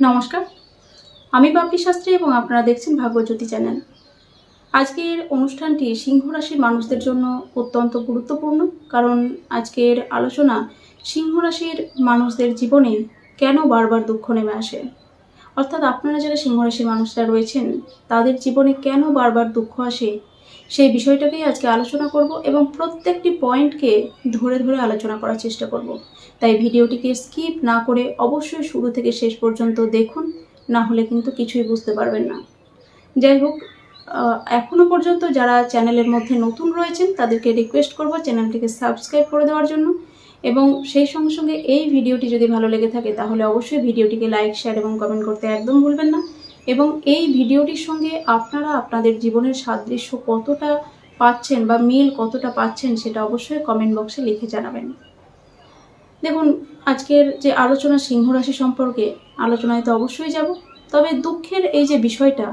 নমস্কার। আমি বাপি শাস্ত্রী এবং আপনারা দেখছেন ভাগ্যজ্যোতি চ্যানেল। আজকের অনুষ্ঠানটি সিংহ রাশির মানুষদের জন্য অত্যন্ত গুরুত্বপূর্ণ, কারণ আজকের আলোচনা সিংহ রাশির মানুষদের জীবনে কেন বারবার দুঃখ নেমে আসে? অর্থাৎ আপনারা যারা সিংহ রাশির মানুষরা রয়েছেন, তাদের জীবনে কেন বারবার দুঃখ আসে? সেই বিষয়টাকেই আজকে আলোচনা করব এবং প্রত্যেকটি পয়েন্টকে ধরে ধরে আলোচনা করার চেষ্টা করব। তাই ভিডিওটিকে স্কিপ না করে অবশ্যই শুরু থেকে শেষ পর্যন্ত দেখুন, না হলে কিন্তু কিছুই বুঝতে পারবেন না। যাই হোক এখনও পর্যন্ত যারা চ্যানেলের মধ্যে নতুন রয়েছেন, তাদেরকে রিকোয়েস্ট করব চ্যানেলটিকে সাবস্ক্রাইব করে দেওয়ার জন্য। এবং সেই সঙ্গে সঙ্গে এই ভিডিওটি যদি ভালো লেগে থাকে, তাহলে অবশ্যই ভিডিওটিকে লাইক শেয়ার এবং কমেন্ট করতে একদম ভুলবেন না। এবং এই ভিডিওটির সঙ্গে আপনারা আপনাদের জীবনের সাদৃশ্য কতটা পাচ্ছেন বা মিল কতটা পাচ্ছেন সেটা অবশ্যই কমেন্ট বক্সে লিখে জানাবেন। দেখুন, আজকের যে আলোচনা সিংহ রাশি সম্পর্কে আলোচনায় তো অবশ্যই যাব, তবে দুঃখের এই যে বিষয়টা,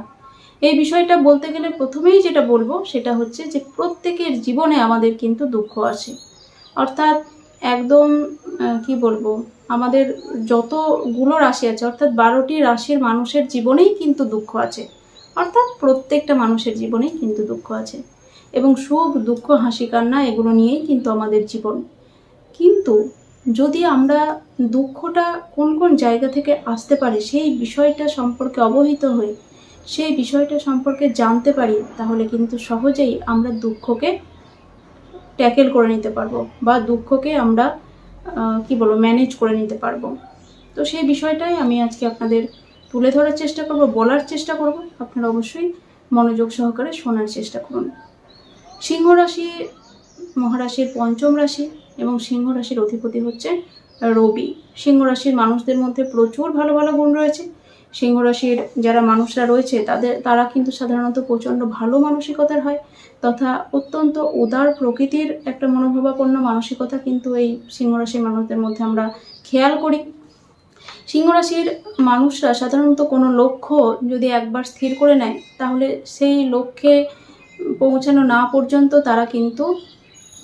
এই বিষয়টা বলতে গেলে প্রথমেই যেটা বলব সেটা হচ্ছে যে প্রত্যেকের জীবনে আমাদের কিন্তু দুঃখ আছে। অর্থাৎ একদম কি বলব আমাদের যতগুলো রাশি আছে, অর্থাৎ বারোটি রাশির মানুষের জীবনেই কিন্তু দুঃখ আছে। অর্থাৎ প্রত্যেকটা মানুষের জীবনেই কিন্তু দুঃখ আছে। এবং সুখ, দুঃখ, হাসি, কান্না এগুলো নিয়েই কিন্তু আমাদের জীবন। কিন্তু যদি আমরা দুঃখটা কোন কোন জায়গা থেকে আসতে পারে, সেই বিষয়টা সম্পর্কে অবহিত হই, সেই বিষয়টা সম্পর্কে জানতে পারি, তাহলে কিন্তু সহজেই আমরা দুঃখকে ট্যাকেল করে নিতে পারব বা দুঃখকে আমরা কি বলব ম্যানেজ করে নিতে পারব। তো সেই বিষয়টাই আমি আজকে আপনাদের তুলে ধরার চেষ্টা করব, বলার চেষ্টা করব। আপনারা অবশ্যই মনোযোগ সহকারে শোনার চেষ্টা করুন। সিংহ রাশি, মহারাশির পঞ্চম রাশি এবং সিংহ রাশির অধিপতি হচ্ছে রবি। সিংহ রাশির মানুষদের মধ্যে প্রচুর ভালো ভালো গুণ রয়েছে। সিংহ রাশির যারা মানুষরা রয়েছে, তাদের, তারা কিন্তু সাধারণত প্রচণ্ড ভালো মানসিকতার হয় তথা অত্যন্ত উদার প্রকৃতির একটা মনোভাবাপন্ন মানসিকতা কিন্তু এই সিংহ রাশির মানুষদের মধ্যে আমরা খেয়াল করি। সিংহ রাশির মানুষরা সাধারণত কোনো লক্ষ্য যদি একবার স্থির করে নেয়, তাহলে সেই লক্ষ্যে পৌঁছানো না পর্যন্ত তারা কিন্তু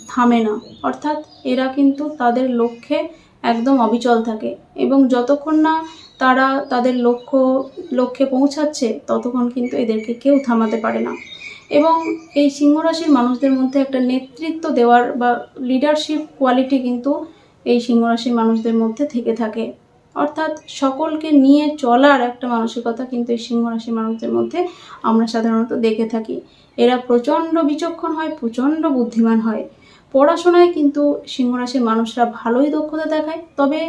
থামে না। অর্থাৎ এরা কিন্তু তাদের লক্ষ্যে একদম অবিচল থাকে। এবং যতক্ষণ না তারা তাদের লক্ষ্য, লক্ষ্যে পৌঁছাচ্ছে, ততক্ষণ কিন্তু এদেরকে কেউ থামাতে পারে না। এবং এই সিংহ রাশির মানুষদের মধ্যে একটা নেতৃত্ব দেওয়ার বা লিডারশিপ কোয়ালিটি কিন্তু এই সিংহরাশির মানুষদের মধ্যে থেকে থাকে। অর্থাৎ সকলকে নিয়ে চলার একটা মানসিকতা কিন্তু এই সিংহ রাশির মানুষদের মধ্যে আমরা সাধারণত দেখে থাকি। এরা প্রচণ্ড বিচক্ষণ হয়, প্রচণ্ড বুদ্ধিমান হয়। পড়াশোনায় কিন্তু সিংহ রাশির মানুষরা ভালোই দক্ষতা দেখায়। তবে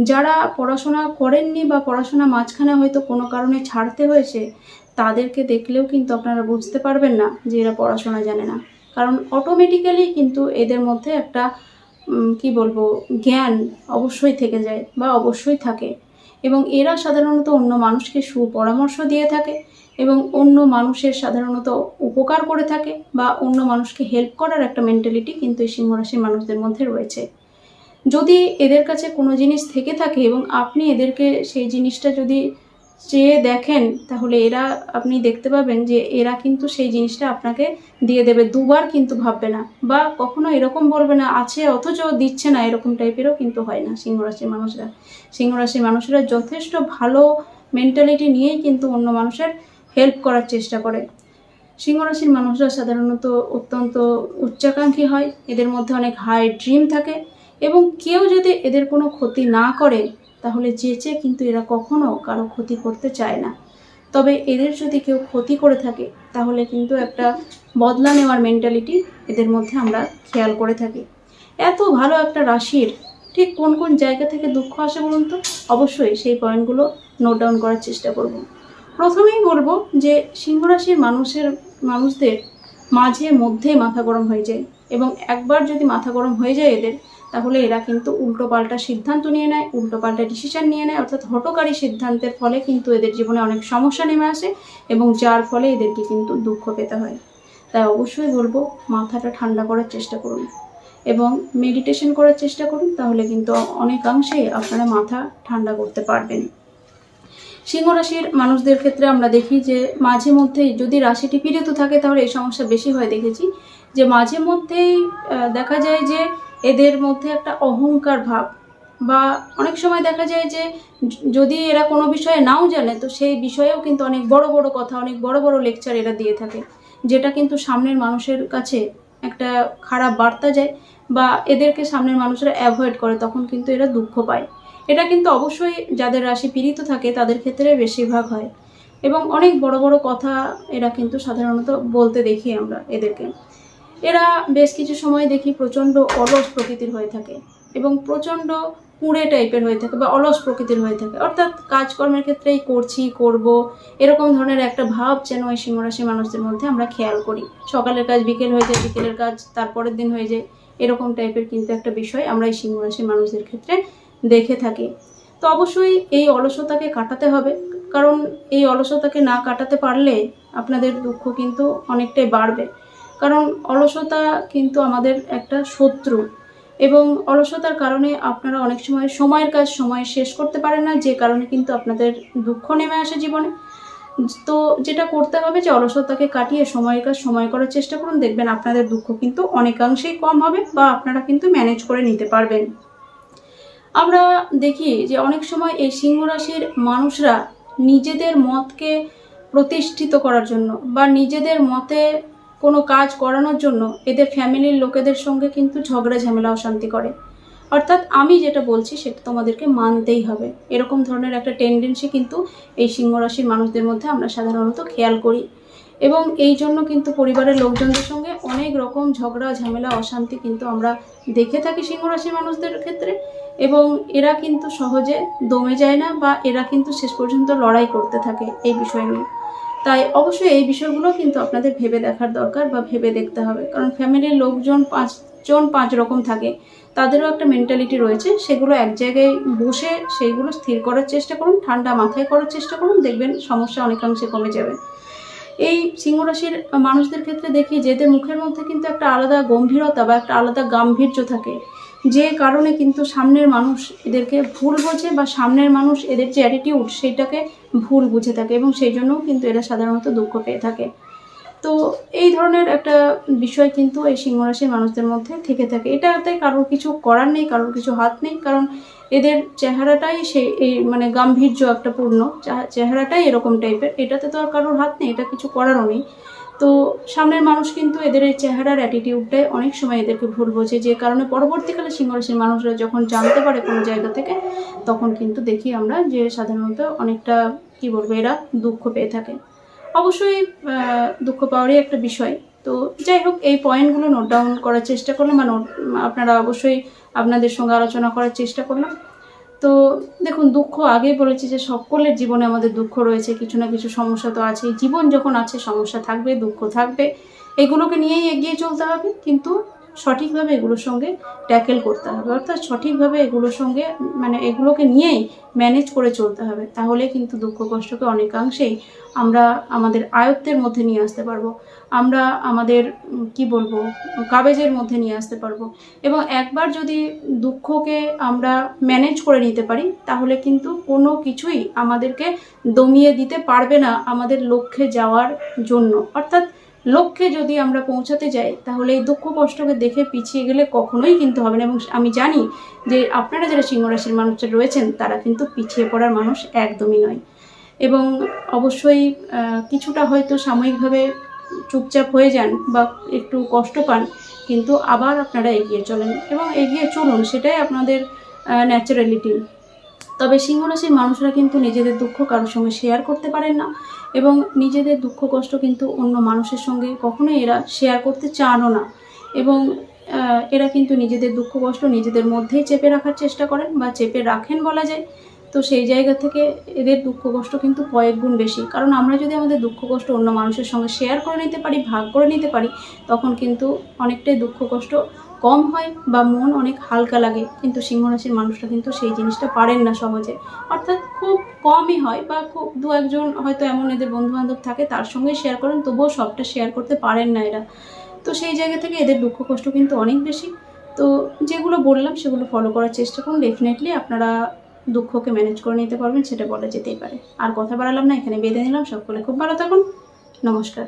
যারা পড়াশোনা করেননি বা পড়াশোনা মাঝখানে হয়তো কোনো কারণে ছাড়তে হয়েছে, তাদেরকে দেখলেও কিন্তু আপনারা বুঝতে পারবেন না যে এরা পড়াশোনা জানে না। কারণ অটোমেটিক্যালি কিন্তু এদের মধ্যে একটা কি বলব, জ্ঞান অবশ্যই থেকে যায় বা অবশ্যই থাকে। এবং এরা সাধারণত অন্য মানুষকে সুপরামর্শ দিয়ে থাকে। এবং অন্য মানুষের সাধারণত উপকার করে থাকে বা অন্য মানুষকে হেল্প করার একটা মেন্টালিটি কিন্তু এই সিংহরাশির মানুষদের মধ্যে রয়েছে। যদি এদের কাছে কোনো জিনিস থেকে থাকে এবং আপনি এদেরকে সেই জিনিসটা যদি চেয়ে দেখেন, তাহলে এরা, আপনি দেখতে পাবেন যে এরা কিন্তু সেই জিনিসটা আপনাকে দিয়ে দেবে। দুবার কিন্তু ভাববে না বা কখনো এরকম বলবে না, আছে অথচ দিচ্ছে না, এরকম টাইপেরও কিন্তু হয় না সিংহরাশির মানুষরা। সিংহরাশির মানুষরা যথেষ্ট ভালো মেন্টালিটি নিয়েই কিন্তু অন্য মানুষের হেল্প করার চেষ্টা করে। সিংহরাশির মানুষরা সাধারণত অত্যন্ত উচ্চাকাঙ্ক্ষী হয়, এদের মধ্যে অনেক হাই ড্রিম থাকে এবং কেউ যদি এদের কোনো ক্ষতি না করে, তাহলে চেঁচে কিন্তু এরা কখনো কারও ক্ষতি করতে চায় না। তবে এদের যদি কেউ ক্ষতি করে থাকে, তাহলে কিন্তু একটা বদলা নেওয়ার মেন্টালিটি এদের মধ্যে আমরা খেয়াল করে থাকি। এত ভালো একটা রাশির ঠিক কোন কোন জায়গা থেকে দুঃখ আসে বলুন তো? অবশ্যই সেই পয়েন্টগুলো নোট ডাউন করার চেষ্টা করব। প্রথমেই বলব যে সিংহ রাশির মানুষের, মানুষদের মাঝে মধ্যে মাথা গরম হয়ে যায় এবং একবার যদি মাথা গরম হয়ে যায় এদের, তাহলে এরা কিন্তু উল্টোপাল্টা সিদ্ধান্ত নিয়ে নেয় উল্টোপাল্টা ডিসিশন নিয়ে নেয়, অর্থাৎ হটকারী সিদ্ধান্তের ফলে কিন্তু এদের জীবনে অনেক সমস্যা নেমে আসে এবং যার ফলে এদেরকে কিন্তু দুঃখ পেতে হয়। তাই অবশ্যই বলব মাথাটা ঠান্ডা করার চেষ্টা করুন এবং মেডিটেশন করার চেষ্টা করুন, তাহলে কিন্তু অনেকাংশে আপনারা মাথা ঠান্ডা করতে পারবেন। সিংহ রাশির মানুষদের ক্ষেত্রে আমরা দেখি যে মাঝে মধ্যেই যদি রাশিটি পীড়িত থাকে তাহলে এই সমস্যা বেশি হয় দেখেছি। যে মাঝে মধ্যেই দেখা যায় যে এদের মধ্যে একটা অহংকার ভাব বা অনেক সময় দেখা যায় যে যদি এরা কোনো বিষয়ে নাও জানে, তো সেই বিষয়েও কিন্তু অনেক বড় বড় কথা, অনেক বড় বড় লেকচার এরা দিয়ে থাকে। যেটা কিন্তু সামনের মানুষের কাছে একটা খারাপ বার্তা যায় বা এদেরকে সামনের মানুষরা অ্যাভয়েড করে, তখন কিন্তু এরা দুঃখ পায়। এটা কিন্তু অবশ্যই যাদের রাশি পীড়িত থাকে, তাদের ক্ষেত্রে বেশিরভাগ হয়। এবং অনেক বড় বড় কথা এরা কিন্তু সাধারণত বলতে দেখি আমরা এদেরকে। এরা বেশ কিছু সময় দেখি প্রচণ্ড অলস প্রকৃতির হয়ে থাকে এবং প্রচণ্ড কুঁড়ে টাইপের হয়ে থাকে বা অলস প্রকৃতির হয়ে থাকে। অর্থাৎ কাজকর্মের ক্ষেত্রেই করছি, করব, এরকম ধরনের একটা ভাব যেন ওই সিংহরাশি মানুষদের মধ্যে আমরা খেয়াল করি। সকালের কাজ বিকেল হয়ে যায়, বিকেলের কাজ তারপরের দিন হয়ে যায়, এরকম টাইপের কিন্তু একটা বিষয় আমরা এই সিংহরাশি মানুষদের ক্ষেত্রে দেখে থাকি। তো অবশ্যই এই অলসতাকে কাটাতে হবে। কারণ এই অলসতাকে না কাটাতে পারলে আপনাদের দুঃখ কিন্তু অনেকটাই বাড়বে। কারণ অলসতা কিন্তু আমাদের একটা শত্রু। এবং অলসতার কারণে আপনারা অনেক সময় সময়ের কাজ সময় শেষ করতে পারেন না, যে কারণে কিন্তু আপনাদের দুঃখ নেমে আসে জীবনে। তো যেটা করতে হবে যে অলসতাকে কাটিয়ে সময়ের কাজ সময় করার চেষ্টা করুন। দেখবেন আপনাদের দুঃখ কিন্তু অনেকাংশেই কম হবে বা আপনারা কিন্তু ম্যানেজ করে নিতে পারবেন। আমরা দেখি যে অনেক সময় এই সিংহ রাশির মানুষরা নিজেদের মতকে প্রতিষ্ঠিত করার জন্য বা নিজেদের মতে কোনো কাজ করানোর জন্য এদের ফ্যামিলির লোকেদের সঙ্গে কিন্তু ঝগড়া, ঝামেলা, অশান্তি করে। অর্থাৎ আমি যেটা বলছি সেটা তোমাদেরকে মানতেই হবে। এরকম ধরনের একটা টেন্ডেন্সি কিন্তু এই সিংহ রাশির মানুষদের মধ্যে আমরা সাধারণত খেয়াল করি। এবং এই জন্য কিন্তু পরিবারের লোকজনদের সঙ্গে অনেক রকম ঝগড়া, ঝামেলা, অশান্তি কিন্তু আমরা দেখে থাকি সিংহ রাশির মানুষদের ক্ষেত্রে। এবং এরা কিন্তু সহজে দমে যায় না বা এরা কিন্তু শেষ পর্যন্ত লড়াই করতে থাকে এই বিষয় নিয়ে। তাই অবশ্যই এই বিষয়গুলো কিন্তু আপনাদের ভেবে দেখার দরকার বা ভেবে দেখতে হবে। কারণ ফ্যামিলির লোকজন পাঁচজন পাঁচ রকম থাকে, তাদেরও একটা মেন্টালিটি রয়েছে। সেগুলো এক জায়গায় বসে সেইগুলো স্থির করার চেষ্টা করুন, ঠান্ডা মাথায় করার চেষ্টা করুন, দেখবেন সমস্যা অনেকাংশে কমে যাবে। এই সিংহ রাশির মানুষদের ক্ষেত্রে দেখি যে এদের মুখের মধ্যে কিন্তু একটা আলাদা গম্ভীরতা বা একটা আলাদা গাম্ভীর্য থাকে যে কারণে কিন্তু সামনের মানুষ এদেরকে ভুল বোঝে বা সামনের মানুষ এদের যে অ্যাটিটিউড সেইটাকে ভুল বুঝে থাকে এবং সেই জন্যও কিন্তু এরা সাধারণত দুঃখ পেয়ে থাকে। তো এই ধরনের একটা বিষয় কিন্তু এই সিংহ রাশির মানুষদের মধ্যে থেকে থাকে। এটাতে কারোর কিছু করার নেই, কারোর কিছু হাত নেই, কারণ এদের চেহারাটাই সেই এই মানে গাম্ভীর্য একটা পূর্ণ। চেহারাটাই এরকম টাইপের এটাতে তো আর কারোর হাত নেই, এটা কিছু করারও নেই। তো সামনের মানুষ কিন্তু এদের এই চেহারার অ্যাটিটিউডটাই অনেক সময় এদেরকে ভুল বোঝে। যে কারণে পরবর্তীকালে সিংহরাশির মানুষরা যখন জানতে পারে কোনো জায়গা থেকে, তখন কিন্তু দেখি আমরা যে সাধারণত অনেকটা, কি বলব, এরা দুঃখ পেয়ে থাকে। অবশ্যই দুঃখ পাওয়ারই একটা বিষয়। তো যাই হোক, এই পয়েন্টগুলো নোট ডাউন করার চেষ্টা করলাম। বা নোট আপনারা অবশ্যই আপনাদের সঙ্গে আলোচনা করার চেষ্টা করলাম। তো দেখুন, দুঃখ আগেই বলেছি যে সকলের জীবনে আমাদের দুঃখ রয়েছে, কিছু না কিছু সমস্যা তো আছেই। জীবন যখন আছে, সমস্যা থাকবে, দুঃখ থাকবে, এগুলোকে নিয়েই এগিয়ে চলতে হবে। কিন্তু সঠিকভাবে এগুলোর সঙ্গে ট্যাকেল করতে হবে। অর্থাৎ সঠিকভাবে এগুলোর সঙ্গে মানে এগুলোকে নিয়েই ম্যানেজ করে চলতে হবে। তাহলে কিন্তু দুঃখ কষ্টকে অনেকাংশেই আমরা আমাদের আয়ত্তের মধ্যে নিয়ে আসতে পারব। আমরা আমাদের কি বলব কাবেজের মধ্যে নিয়ে আসতে পারব। এবং একবার যদি দুঃখকে আমরা ম্যানেজ করে নিতে পারি, তাহলে কিন্তু কোনো কিছুই আমাদেরকে দমিয়ে দিতে পারবে না আমাদের লক্ষ্যে যাওয়ার জন্য। অর্থাৎ লক্ষ্যে যদি আমরা পৌঁছাতে যাই, তাহলে এই দুঃখ কষ্টকে দেখে পিছিয়ে গেলে কখনোই কিন্তু হবে না। এবং আমি জানি যে আপনারা যারা সিংহরাশির মানুষরা রয়েছেন, তারা কিন্তু পিছিয়ে পড়ার মানুষ একদমই নয়। এবং অবশ্যই কিছুটা হয়তো সাময়িকভাবে চুপচাপ হয়ে যান বা একটু কষ্ট পান, কিন্তু আবার আপনারা এগিয়ে চলেন। এবং এগিয়ে চলুন, সেটাই আপনাদের ন্যাচারালিটি। তবে সিংহ রাশির মানুষরা কিন্তু নিজেদের দুঃখ কারোর সঙ্গে শেয়ার করতে পারেন না এবং নিজেদের দুঃখ কষ্ট কিন্তু অন্য মানুষের সঙ্গে কখনোই এরা শেয়ার করতে চানও না এবং এরা কিন্তু নিজেদের দুঃখ কষ্ট নিজেদের মধ্যেই চেপে রাখার চেষ্টা করেন বা চেপে রাখেন বলা যায়। তো সেই জায়গা থেকে এদের দুঃখ কষ্ট কিন্তু কয়েক গুণ বেশি। কারণ আমরা যদি আমাদের দুঃখ কষ্ট অন্য মানুষের সঙ্গে শেয়ার করে নিতে পারি, ভাগ করে নিতে পারি, তখন কিন্তু অনেকটাই দুঃখ কষ্ট কম হয় বা মন অনেক হালকা লাগে, কিন্তু সিংহ রাশির মানুষরা কিন্তু সেই জিনিসটা পারেন না সহজে। অর্থাৎ খুব কমই হয় বা খুব দু একজন হয়তো এমন এদের বন্ধু বান্ধব থাকে, তার সঙ্গে শেয়ার করেন, তবুও সবটা শেয়ার করতে পারেন না এরা। তো সেই জায়গা থেকে এদের দুঃখ কষ্ট কিন্তু অনেক বেশি। তো যেগুলো বললাম সেগুলো ফলো করার চেষ্টা করুন ডেফিনেটলি আপনারা দুঃখকে ম্যানেজ করে নিতে পারবেন, সেটা বলা যেতেই পারে। আর কথা বাড়ালাম না, এখানে বেঁধে নিলাম, সকলে খুব ভালো থাকুন, নমস্কার।